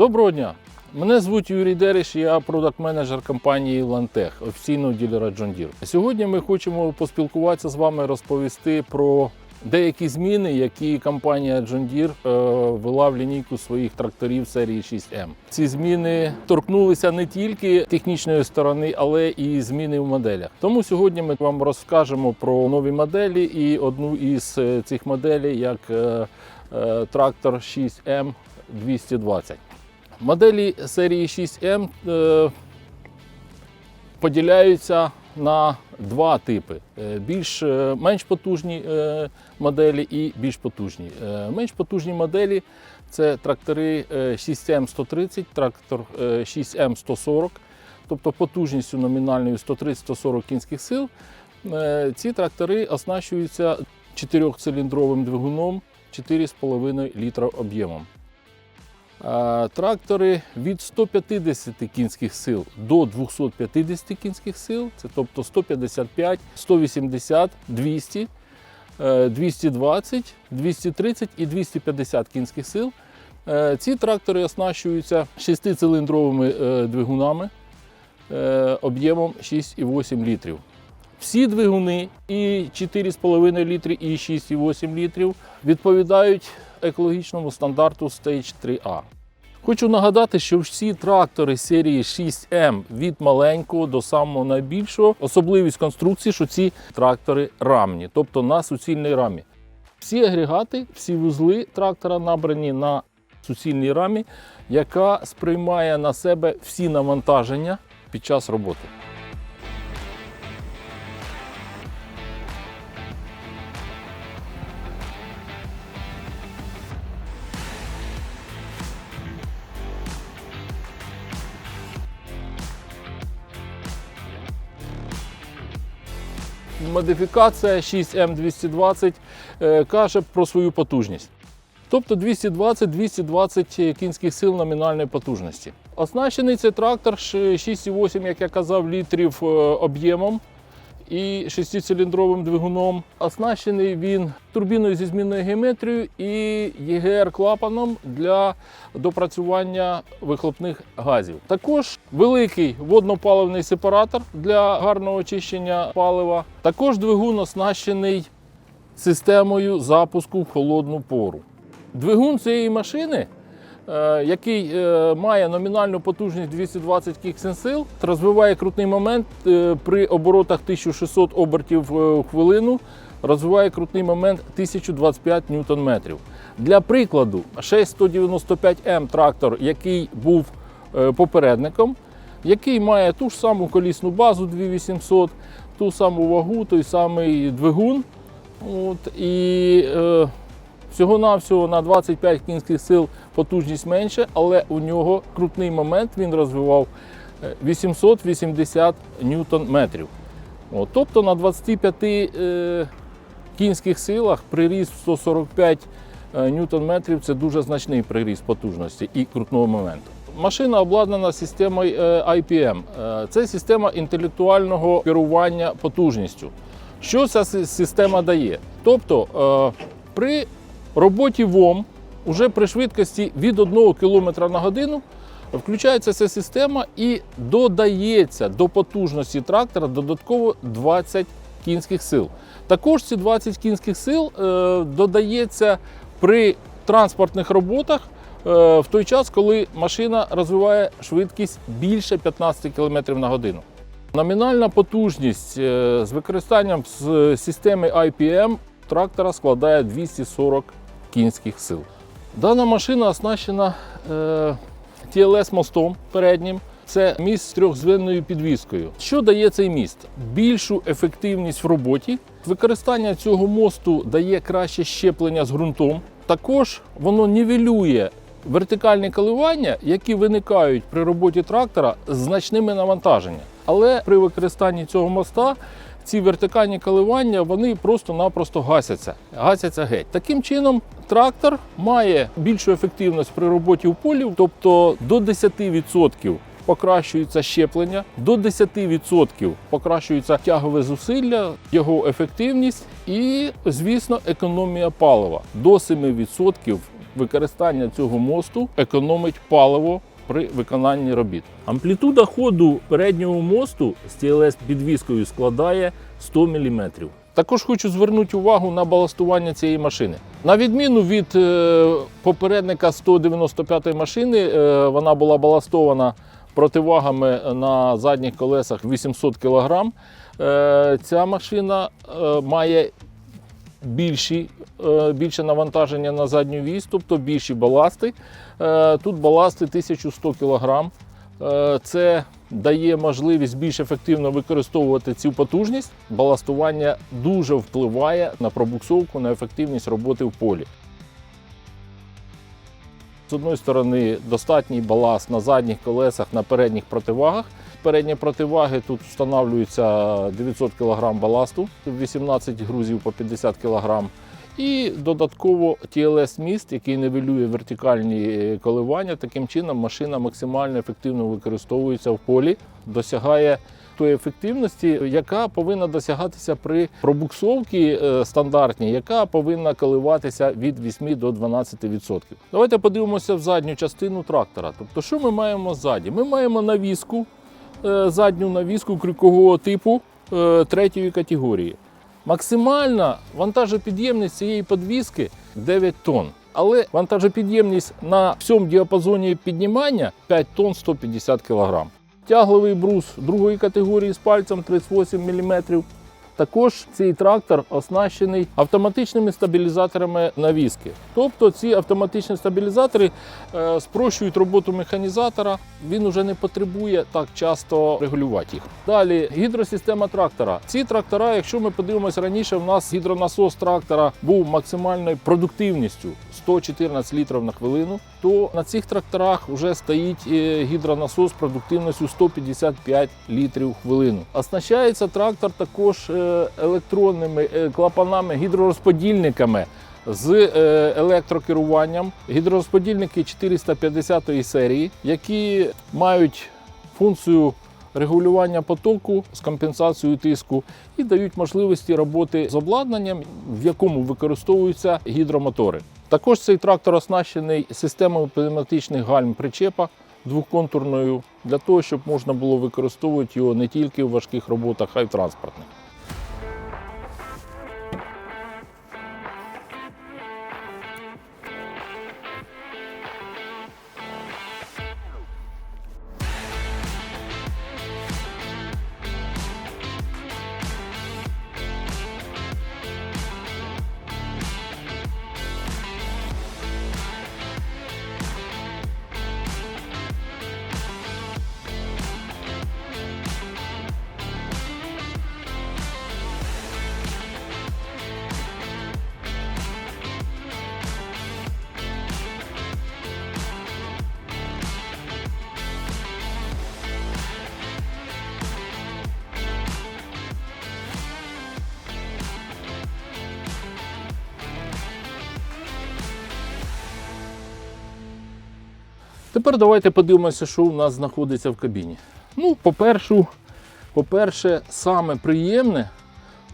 Доброго дня! Мене звуть Юрій Дереш, я продакт-менеджер компанії Lantech, офіційного ділера John Deere. Сьогодні ми хочемо поспілкуватися з вами, розповісти про деякі зміни, які компанія John Deere е, ввела в лінійку своїх тракторів серії 6M. Ці зміни торкнулися не тільки технічної сторони, але і зміни в моделях. Тому сьогодні ми вам розкажемо про нові моделі і одну із е, цих моделей як е, трактор 6M 220. Моделі серії 6M е, поділяються на два типи: Е, більш е, менш потужні моделі і більш потужні. Менш потужні моделі це трактори е, 6M 130, трактор е, 6M 140, тобто потужністю номінальною 130-140 кінських сил. Ці трактори оснащуються 4-циліндровим двигуном 4,5 літра об'ємом. Трактори від 150 кінських сил до 250 кінських сил, це тобто 155, 180, 200, е, 220, 230 і 250 кінських сил. Е, Ці трактори оснащуються 6-циліндровими е, двигунами е, об'ємом 6,8 літрів. Всі двигуни і 4,5 літри, і 6,8 літрів відповідають екологічному стандарту Stage 3A. Хочу нагадати, що всі трактори серії 6М від маленького до самого найбільшого особливість конструкції, що ці трактори рамні, тобто на суцільній рамі. Всі агрегати, всі вузли трактора набрані на суцільній рамі, яка сприймає на себе всі навантаження під час роботи. Модифікація 6М220 е, каже про свою потужність. Тобто 220-220 кінських сил номінальної потужності. Оснащений цей трактор 6,8, як я казав, літрів е, об'ємом і 6-циліндровим двигуном. Оснащений він турбіною зі змінною геометрією і ЄГР-клапаном для допрацювання вихлопних газів. Також великий водно-паливний сепаратор для гарного очищення палива. Також двигун оснащений системою запуску в холодну пору. Двигун цієї машини, який е, має номінальну потужність 220 кіксен-сил, розвиває крутний момент е, при оборотах 1600 обертів е, в хвилину, розвиває крутний момент 1025 ньютон-метрів. Для прикладу, 6195М трактор, який був е, попередником, який має ту ж саму колісну базу 2800, ту саму вагу, той самий двигун. От, і е, всього-навсього на 25 кінських сил потужність менше, але у нього крутний момент він розвивав е, 880 ньютон метрів. От, тобто на 25 е, кінських силах приріст в 145 е, ньютон метрів це дуже значний приріст потужності і крутного моменту. Машина обладнана системою е, IPM. Е, Це система інтелектуального керування потужністю. Що ця система дає? Тобто е, при роботі ВОМ уже при швидкості від 1 км на годину включається ця система і додається до потужності трактора додатково 20 кінських сил. Також ці 20 кінських сил е, додається при транспортних роботах е, в той час, коли машина розвиває швидкість більше 15 км на годину. Номінальна потужність е, з використанням системи IPM трактора складає 240 кінських сил. Дана машина оснащена е, TLS мостом переднім. Це міст з трьохзвенною підвіскою. Що дає цей міст? Більшу ефективність в роботі. Використання цього мосту дає краще щеплення з ґрунтом. Також воно нівелює вертикальні коливання, які виникають при роботі трактора з значними навантаженнями. Але при використанні цього моста ці вертикальні коливання вони просто-напросто гасяться, гасяться геть. Таким чином, трактор має більшу ефективність при роботі в полі, тобто до 10% покращується щеплення, до 10% покращується тягове зусилля, його ефективність і, звісно, економія палива. До 7% використання цього мосту економить паливо при виконанні робіт. Амплітуда ходу переднього мосту з TLS підвіскою складає 100 мм. Також хочу звернути увагу на баластування цієї машини. На відміну від е, попередника 195 машини, е, вона була баластована противагами на задніх колесах 800 кг. Е, ця машина має більші, е, більше навантаження на задню вісь, тобто більші баласти. Е, Тут баласти 1100 кг. Е, Це дає можливість більш ефективно використовувати цю потужність. Баластування дуже впливає на пробуксовку, на ефективність роботи в полі. З одної сторони, достатній баласт на задніх колесах, на передніх противагах. Передні противаги тут встановлюється 900 кг баласту, 18 грузів по 50 кг. І додатково TLS міст, який нивелює вертикальні е, коливання. Таким чином машина максимально ефективно використовується в полі, досягає тої ефективності, яка повинна досягатися при пробуксовці е, стандартній, яка повинна коливатися від 8 до 12%. Давайте подивимося в задню частину трактора. Тобто, що ми маємо ззаді? Ми маємо навіску, задню навіску крюкового типу е, третьої категорії. Максимальна вантажопідємність цієї подвіски 9 тонн. Але вантажопідємність на всьому діапазоні піднімання 5 тонн 150 кг. Тягловий брус другої категорії з пальцем 38 мм. Також цей трактор оснащений автоматичними стабілізаторами навіски. Тобто ці автоматичні стабілізатори е, спрощують роботу механізатора. Він уже не потребує так часто регулювати їх. Далі гідросистема трактора. Ці трактора, якщо ми подивимося раніше, в нас гідронасос трактора був максимальною продуктивністю 114 літрів на хвилину. То на цих тракторах вже стоїть е, гідронасос продуктивністю 155 літрів хвилину. Оснащається трактор також е, електронними е, клапанами, гідророзподільниками з е, електрокеруванням. Гідророзподільники 450 серії, які мають функцію регулювання потоку з компенсацією тиску і дають можливості роботи з обладнанням, в якому використовуються гідромотори. Також цей трактор оснащений системою пневматичних гальм причепа двохконтурною для того, щоб можна було використовувати його не тільки в важких роботах, а й в транспортних. Тепер давайте подивимося, що у нас знаходиться в кабіні. Ну, по-перше, по-перше, саме приємне,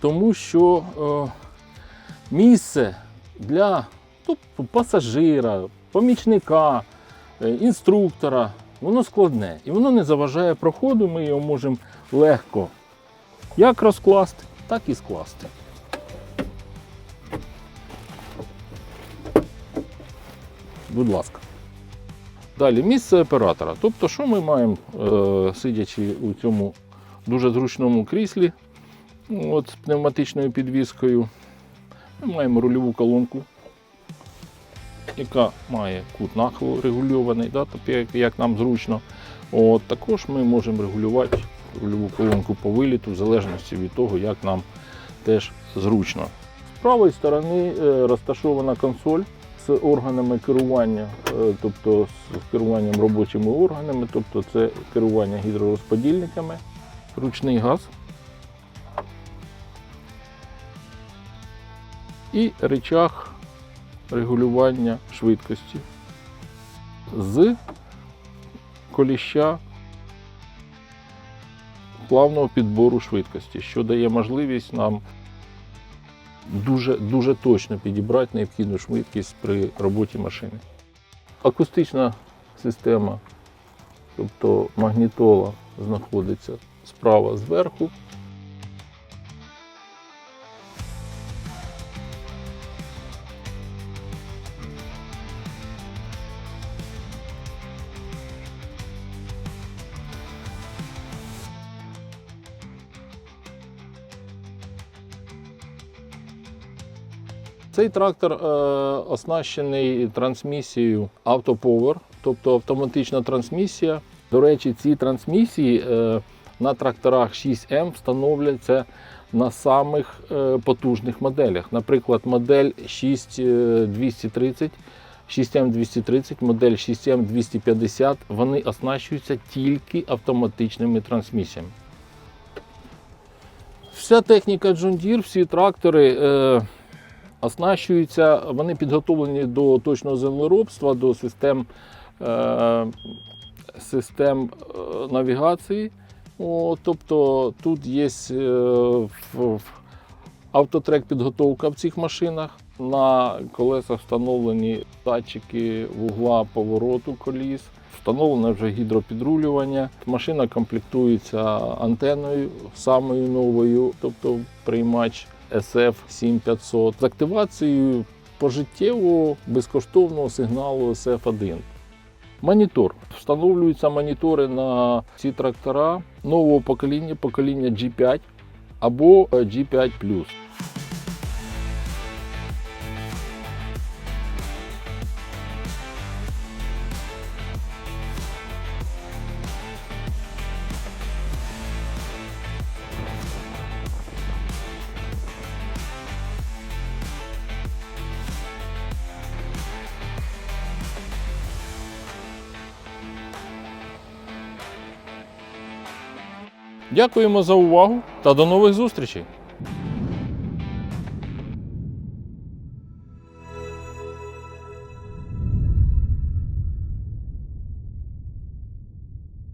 тому що е, місце для тобто, пасажира, помічника, е, інструктора, воно складне і воно не заважає проходу. Ми його можемо легко як розкласти, так і скласти. Будь ласка. Далі місце оператора. Тобто, що ми маємо, е, сидячи у цьому дуже зручному кріслі от, з пневматичною підвіскою, ми маємо рульову колонку, яка має кут нахилу регульований, да, тобто, як, нам зручно. От, також ми можемо регулювати рульову колонку по виліту, в залежності від того, як нам теж зручно. З правої сторони е, розташована консоль з органами керування, е, тобто з керуванням робочими органами, тобто це керування гідророзподільниками, ручний газ і речах регулювання швидкості з коліща плавного підбору швидкості, що дає можливість нам дуже, дуже точно підібрати необхідну швидкість при роботі машини. Акустична система, тобто магнітола знаходиться справа зверху. Цей трактор е, оснащений трансмісією AutoPower, тобто автоматична трансмісія. До речі, ці трансмісії е, на тракторах 6М встановлюються на самих е, потужних моделях. Наприклад, модель 6230, 6М230, модель 6М250, вони оснащуються тільки автоматичними трансмісіями. Вся техніка John Deere, всі трактори е, оснащуються, вони підготовлені до точного землеробства, до систем, е, систем е, навігації. О, тобто тут є е, автотрек підготовка в цих машинах. На колесах встановлені датчики вугла повороту коліс. Встановлене вже гідропідрулювання. Машина комплектується антеною самою новою, тобто приймач SF 7500 з активацією пожиттєвого безкоштовного сигналу SF1. Монітор. Встановлюються монітори на ці трактора нового покоління, покоління G5 або е, G5 Дякуємо за увагу та до нових зустрічей!